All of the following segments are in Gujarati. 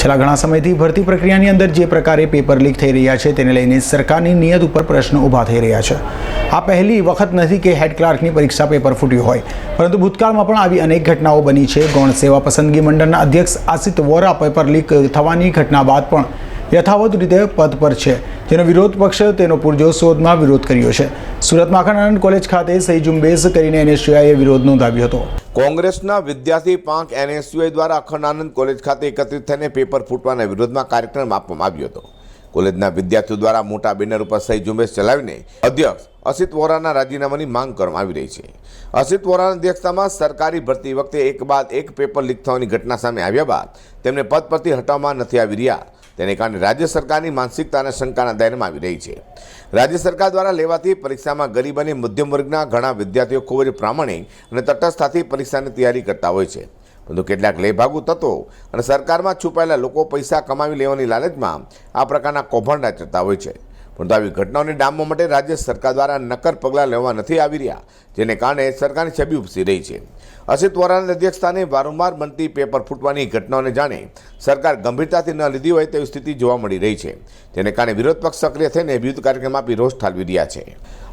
છેલ્લા ઘણા સમયથી ભરતી પ્રક્રિયાની અંદર જે પ્રકારે પેપર લીક થઈ રહ્યા છે તેને લઈને સરકારની નિયત ઉપર પ્રશ્નો ઊભા થઈ રહ્યા છે. આ પહેલી વખત નથી કે હેડ ક્લાર્કની પરીક્ષા પેપર ફૂટ્યું હોય. પરંતુ ભૂતકાળમાં પણ આવી અનેક ઘટનાઓ બની છે. ગૌણ સેવા પસંદગી મંડળના અધ્યક્ષ આશિત વોરા પેપર લીક થવાની ઘટના બાદ પણ યથાવત રીતે પદ પર છે. જેનો વિરોધ પક્ષ તેનો પૂરજોશોધમાં વિરોધ કર્યો છે. સુરતમાં અખંડાનંદ કોલેજ ખાતે સહી ઝુંબેશ કરીને એનએસયુઆઈએ વિરોધ નોંધાવ્યો હતો. કોંગ્રેસના વિદ્યાર્થી પાંખ એનએસયુઆઈ દ્વારા અખંડાનંદ કોલેજ ખાતે એકત્રિત થઈને પેપર ફૂટવાના વિરોધમાં કાર્યક્રમ આપવામાં આવ્યો હતો. કોલેજના વિદ્યાર્થીઓ દ્વારા મોટા બેનર ઉપર સહી ઝુંબેશ ચલાવીને અધ્યક્ષ અસિત વોરાના રાજીનામાની માંગ કરવામાં આવી રહી છે. અસિત વોરાના અધ્યક્ષતામાં સરકારી ભરતી વખતે એક બાદ એક પેપર લીક થવાની ઘટના સામે આવ્યા બાદ તેમને પદ પરથી હટાવવામાં નથી આવી રહ્યા. તેને કારણે રાજ્ય સરકારની માનસિકતા અને શંકાના દાયરામાં આવી રહી છે. રાજ્ય સરકાર દ્વારા લેવાતી પરીક્ષામાં ગરીબ અને મધ્યમ વર્ગના ઘણા વિદ્યાર્થીઓ ખૂબ જ પ્રામાણિક અને તટસ્થતાથી પરીક્ષાની તૈયારી કરતા હોય છે. પરંતુ કેટલાક લેભાગુ તત્વો અને સરકારમાં છુપાયેલા લોકો પૈસા કમાવી લેવાની લાલચમાં આ પ્રકારના કૌભાંડ આચરતા હોય છે. પરંતુ આવી ઘટનાઓને ડામવા માટે રાજ્ય સરકાર દ્વારા નક્કર પગલાં લેવા નથી આવી રહ્યા, જેને કારણે સરકારની છબી ઉપસી રહી છે. અસિત વોરાના અધ્યક્ષસ્થાને વારંવાર બનતી પેપર ફૂટવાની ઘટનાઓને જાણે સરકાર ગંભીરતાથી ન લીધી હોય તેવી સ્થિતિ જોવા મળી રહી છે. જેને કારણે વિરોધ પક્ષ સક્રિય થઈને વિવિધ કાર્યક્રમ આપી રોષ ઠાલવી રહ્યા છે.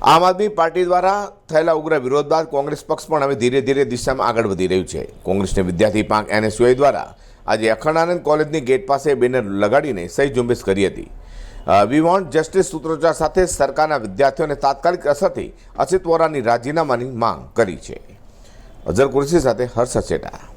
આમ આદમી પાર્ટી દ્વારા થયેલા ઉગ્ર વિરોધ બાદ કોંગ્રેસ પક્ષ પણ હવે ધીરે ધીરે દિશામાં આગળ વધી રહ્યું છે. કોંગ્રેસને વિદ્યાર્થી પાંખ એનએસયુઆઈ દ્વારા આજે અખંડાનંદ કોલેજની ગેટ પાસે બેનર લગાડીને સહી ઝુંબેશ કરી હતી. વી વોન્ટ જસ્ટિસ સૂત્રોચ્ચાર સાથે સરકારના વિદ્યાર્થીઓને તાત્કાલિક અસરથી અસિત વોરાની રાજીનામાની માંગ કરી છે. અઝર કુરશી સાથે હર્ષ સેટા